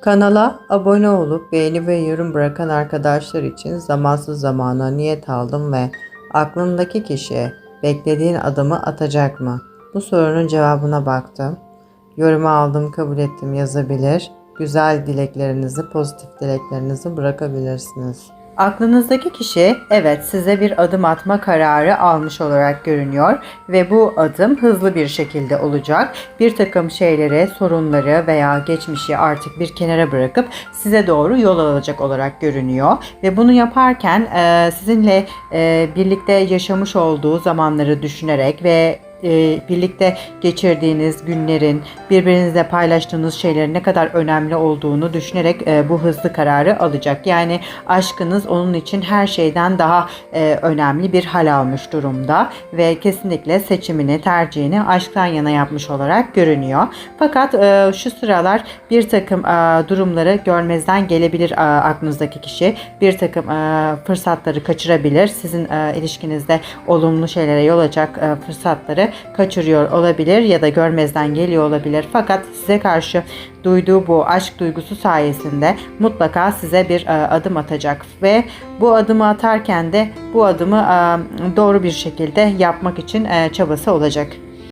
Kanala abone olup beğeni ve yorum bırakan arkadaşlar için zamansız zamana niyet aldım ve aklındaki kişi beklediğin adımı atacak mı? Bu sorunun cevabına baktım. Yorumu aldım, kabul ettim yazabilir. Güzel dileklerinizi, pozitif dileklerinizi bırakabilirsiniz. Aklınızdaki kişi evet size bir adım atma kararı almış olarak görünüyor ve bu adım hızlı bir şekilde olacak. Bir takım şeyleri, sorunları veya geçmişi artık bir kenara bırakıp size doğru yol alacak olarak görünüyor ve bunu yaparken sizinle birlikte yaşamış olduğu zamanları düşünerek ve e, birlikte geçirdiğiniz günlerin, birbirinizle paylaştığınız şeylerin ne kadar önemli olduğunu düşünerek e, bu hızlı kararı alacak. Yani aşkınız onun için her şeyden daha e, önemli bir hal almış durumda ve kesinlikle seçimini, tercihini aşktan yana yapmış olarak görünüyor. Fakat e, şu sıralar bir takım e, durumları görmezden gelebilir e, aklınızdaki kişi. Bir takım e, fırsatları kaçırabilir. Sizin e, ilişkinizde olumlu şeylere yol açacak e, fırsatları kaçırıyor olabilir ya da görmezden geliyor olabilir. Fakat size karşı duyduğu bu aşk duygusu sayesinde mutlaka size bir e, adım atacak ve bu adımı atarken de bu adımı e, doğru bir şekilde yapmak için e, çabası olacak.